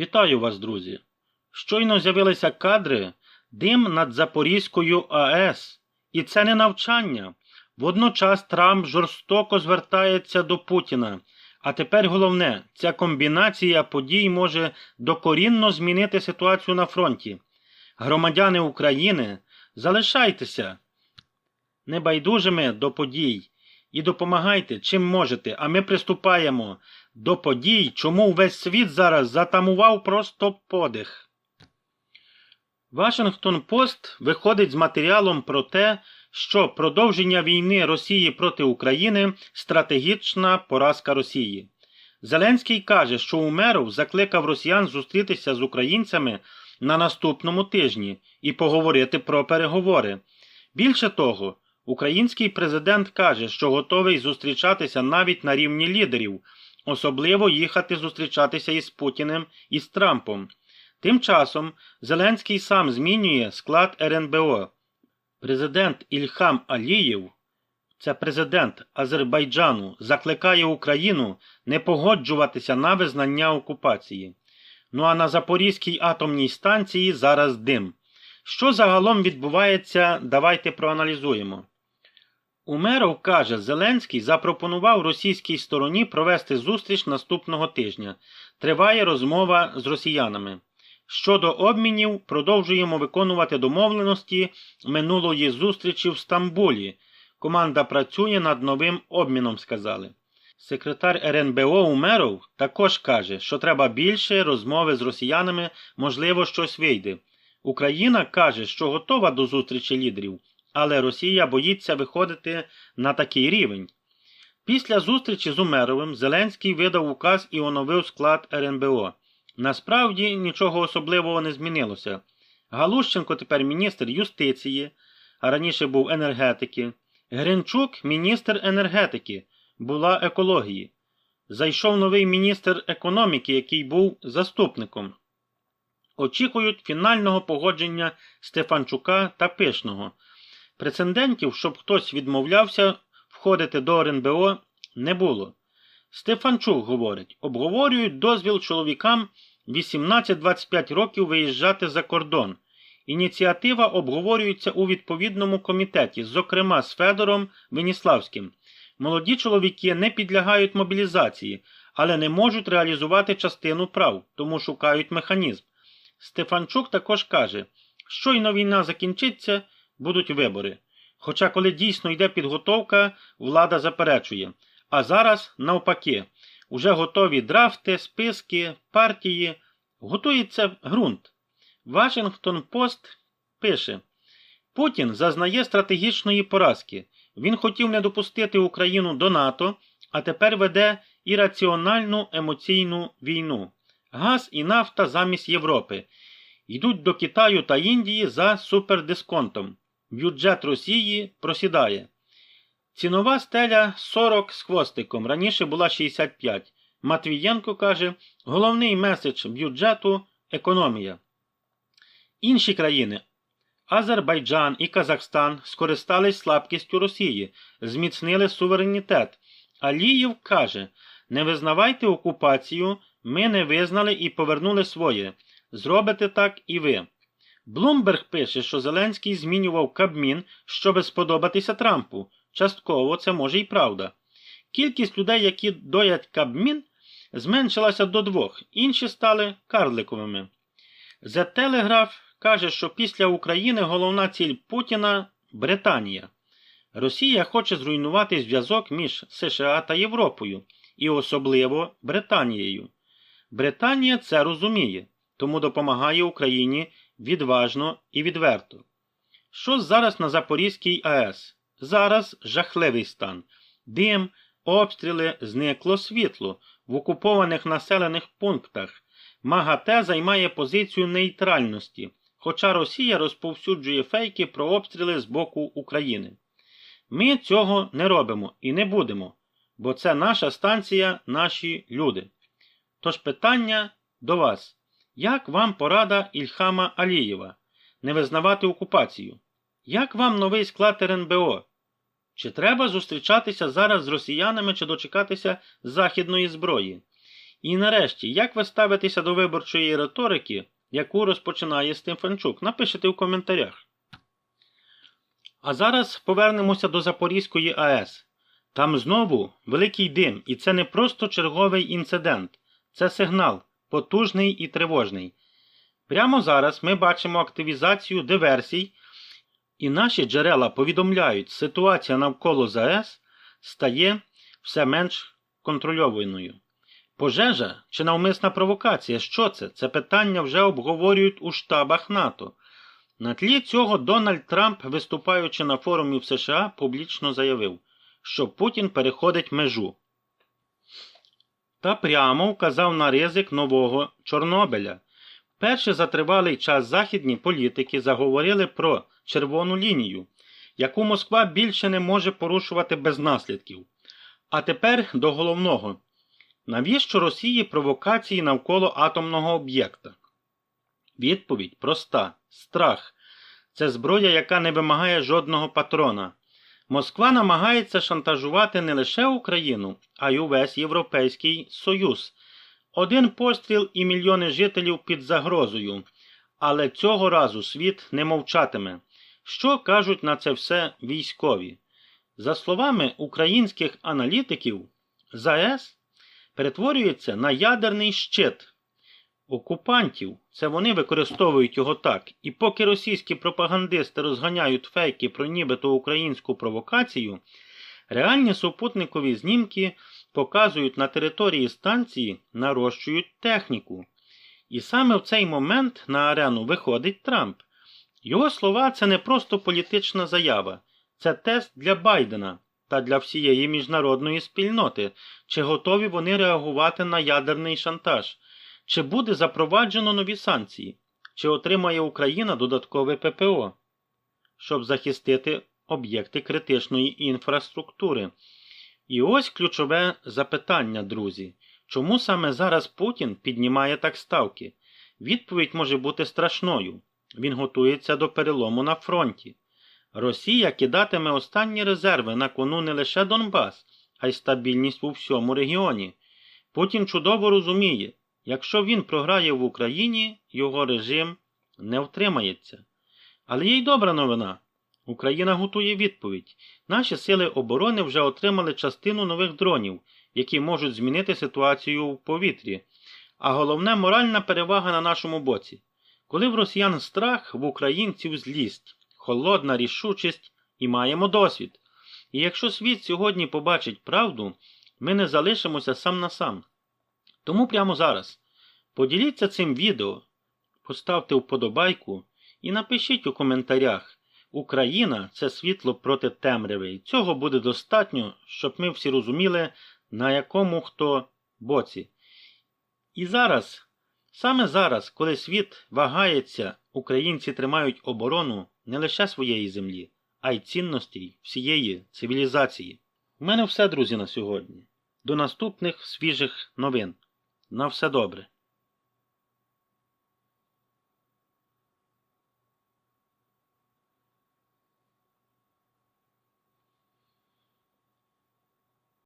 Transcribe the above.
Вітаю вас, друзі! Щойно з'явилися кадри дим над Запорізькою АЕС. І це не навчання. Водночас Трамп жорстоко звертається до Путіна. А тепер головне, ця комбінація подій може докорінно змінити ситуацію на фронті. Громадяни України, залишайтеся небайдужими до подій і допомагайте, чим можете, а ми приступаємо до подій, чому весь світ зараз затамував просто подих. Вашингтон Пост виходить з матеріалом про те, що продовження війни Росії проти України стратегічна поразка Росії. Зеленський каже, що Умеров закликав росіян зустрітися з українцями на наступному тижні і поговорити про переговори. Більше того, український президент каже, що готовий зустрічатися навіть на рівні лідерів, особливо їхати зустрічатися із Путіним і з Трампом. Тим часом Зеленський сам змінює склад РНБО. Президент Ільхам Алієв, це президент Азербайджану, закликає Україну не погоджуватися на визнання окупації. Ну а на Запорізькій атомній станції зараз дим. Що загалом відбувається, давайте проаналізуємо. Умеров каже, Зеленський запропонував російській стороні провести зустріч наступного тижня. Триває розмова з росіянами. Щодо обмінів, продовжуємо виконувати домовленості минулої зустрічі в Стамбулі. Команда працює над новим обміном, сказали. Секретар РНБО Умеров також каже, що треба більше розмови з росіянами, можливо, щось вийде. Україна каже, що готова до зустрічі лідерів, але Росія боїться виходити на такий рівень. Після зустрічі з Умеровим Зеленський видав указ і оновив склад РНБО. Насправді нічого особливого не змінилося. Галущенко тепер міністр юстиції, а раніше був енергетики. Гринчук міністр енергетики, була екології. Зайшов новий міністр економіки, який був заступником. Очікують фінального погодження Стефанчука та Пишного. Прецедентів, щоб хтось відмовлявся входити до РНБО, не було. Стефанчук говорить, обговорюють дозвіл чоловікам 18-25 років виїжджати за кордон. Ініціатива обговорюється у відповідному комітеті, зокрема з Федором Веніславським. Молоді чоловіки не підлягають мобілізації, але не можуть реалізувати частину прав, тому шукають механізм. Стефанчук також каже, щойно війна закінчиться, будуть вибори. Хоча, коли дійсно йде підготовка, влада заперечує. А зараз, навпаки, уже готові драфти, списки, партії, готується ґрунт. Вашингтон Пост пише: Путін зазнає стратегічної поразки. Він хотів не допустити Україну до НАТО, а тепер веде ірраціональну емоційну війну. Газ і нафта замість Європи. Йдуть до Китаю та Індії за супердисконтом. Бюджет Росії просідає. Цінова стеля 40 з хвостиком, раніше була 65. Матвієнко каже, головний меседж бюджету економія. Інші країни Азербайджан і Казахстан скористались слабкістю Росії, зміцнили суверенітет. Алієв каже: не визнавайте окупацію, ми не визнали і повернули своє. Зробите так і ви. Блумберг пише, що Зеленський змінював Кабмін, щоби сподобатися Трампу. Частково це може і правда. Кількість людей, які доять Кабмін, зменшилася до двох, інші стали карликовими. The Telegraph каже, що після України головна ціль Путіна Британія. Росія хоче зруйнувати зв'язок між США та Європою, і особливо Британією. Британія це розуміє, тому допомагає Україні відважно і відверто. Що зараз на Запорізькій АЕС? Зараз жахливий стан. Дим, обстріли, зникло світло в окупованих населених пунктах. МАГАТЕ займає позицію нейтральності, хоча Росія розповсюджує фейки про обстріли з боку України. Ми цього не робимо і не будемо, бо це наша станція, наші люди. Тож питання до вас: як вам порада Ільхама Алієва не визнавати окупацію? Як вам новий склад РНБО? Чи треба зустрічатися зараз з росіянами чи дочекатися західної зброї? І нарешті, як ви ставитеся до виборчої риторики, яку розпочинає Стефанчук? Напишіть у коментарях. А зараз повернемося до Запорізької АЕС. Там знову великий дим, і це не просто черговий інцидент, це сигнал, потужний і тривожний. Прямо зараз ми бачимо активізацію диверсій, і наші джерела повідомляють, ситуація навколо ЗАЕС стає все менш контрольованою. Пожежа чи навмисна провокація? Що це? Це питання вже обговорюють у штабах НАТО. На тлі цього Дональд Трамп, виступаючи на форумі в США, публічно заявив, що Путін переходить межу. Та прямо вказав на ризик нового Чорнобиля. Перше за тривалий час західні політики заговорили про червону лінію, яку Москва більше не може порушувати без наслідків. А тепер до головного. Навіщо Росії провокації навколо атомного об'єкта? Відповідь проста: страх. Це зброя, яка не вимагає жодного патрона. Москва намагається шантажувати не лише Україну, а й увесь Європейський Союз. Один постріл і мільйони жителів під загрозою. Але цього разу світ не мовчатиме. Що кажуть на це все військові? За словами українських аналітиків, ЗАЕС перетворюється на ядерний щит окупантів. Це вони використовують його так. І поки російські пропагандисти розганяють фейки про нібито українську провокацію, реальні супутникові знімки показують на території станції нарощують техніку. І саме в цей момент на арену виходить Трамп. Його слова це не просто політична заява, це тест для Байдена та для всієї міжнародної спільноти, чи готові вони реагувати на ядерний шантаж, чи буде запроваджено нові санкції, чи отримає Україна додаткове ППО, щоб захистити об'єкти критичної інфраструктури. І ось ключове запитання, друзі. Чому саме зараз Путін піднімає так ставки? Відповідь може бути страшною. Він готується до перелому на фронті. Росія кидатиме останні резерви на кону не лише Донбас, а й стабільність у всьому регіоні. Путін чудово розуміє, якщо він програє в Україні, його режим не втримається. Але є й добра новина. Україна готує відповідь. Наші сили оборони вже отримали частину нових дронів, які можуть змінити ситуацію в повітрі. А головне моральна перевага на нашому боці. Коли в росіян страх, в українців злість, холодна рішучість і маємо досвід. І якщо світ сьогодні побачить правду, ми не залишимося сам на сам. Тому прямо зараз поділіться цим відео, поставте вподобайку і напишіть у коментарях. Україна це світло проти темряви, цього буде достатньо, щоб ми всі розуміли, на якому хто боці. І зараз, саме зараз, коли світ вагається, українці тримають оборону не лише своєї землі, а й цінностей всієї цивілізації. У мене все, друзі, на сьогодні. До наступних свіжих новин. На все добре.